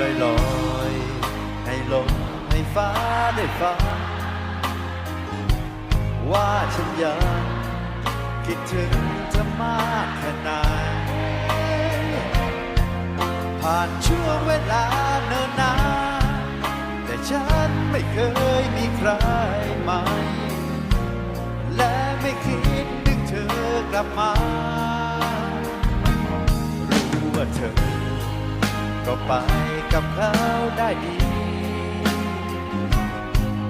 ลอยลอยๆให้ลมให้ฟ้าได้ฟังว่าฉันยังคิดถึงเธอมากแค่ไหนผ่านช่วงเวลาเนิ่นนานแต่ฉันไม่เคยมีใครใหม่และไม่คิดนึกเธอกลับมารู้ว่าเธอก็ไป กับเขาได้ดี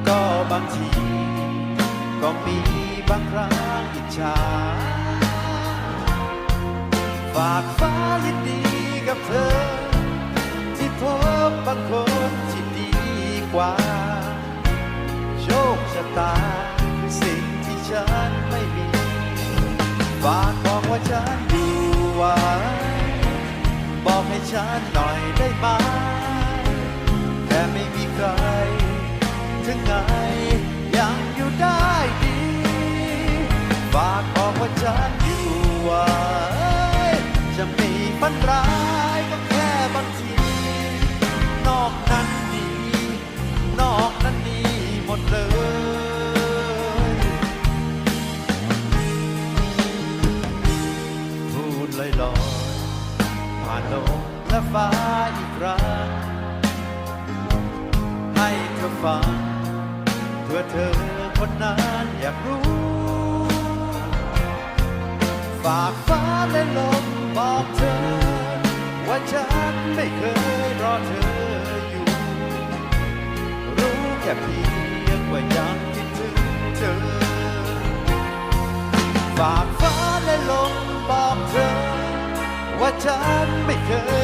ก็บางที ก็มีบางครั้งอิจฉา ฝากฟ้ายินดีกับเธอ ที่พบบางคนที่ดีกว่า โชคชะตาคือสิ่งที่ฉันไม่มี ฝากบอกว่าฉันดูไว้บอกให้ฉันหน่อยได้ไหม ไม่มีใคร ถึงไงยังอยู่ได้ดี ฝากบอกว่าฉันอยู่ไว้จะมีฝันร้ายก็แค่บางที นอกนั้นดีนอกนั้นดีหมดเลยพูดลอยลอยๆผ่านลมและฟ้าอีกครั้ง เธอฟังเพื่อเธอคนนั้นอยากรู้ ฝากฟ้าและลมบอกเธอ ว่าฉันไม่เคยรอเธออยู่ รู้แค่เพียงว่ายังคิดถึงเธอ ฝากฟ้าและลมบอกเธอ ว่าฉันไม่เคย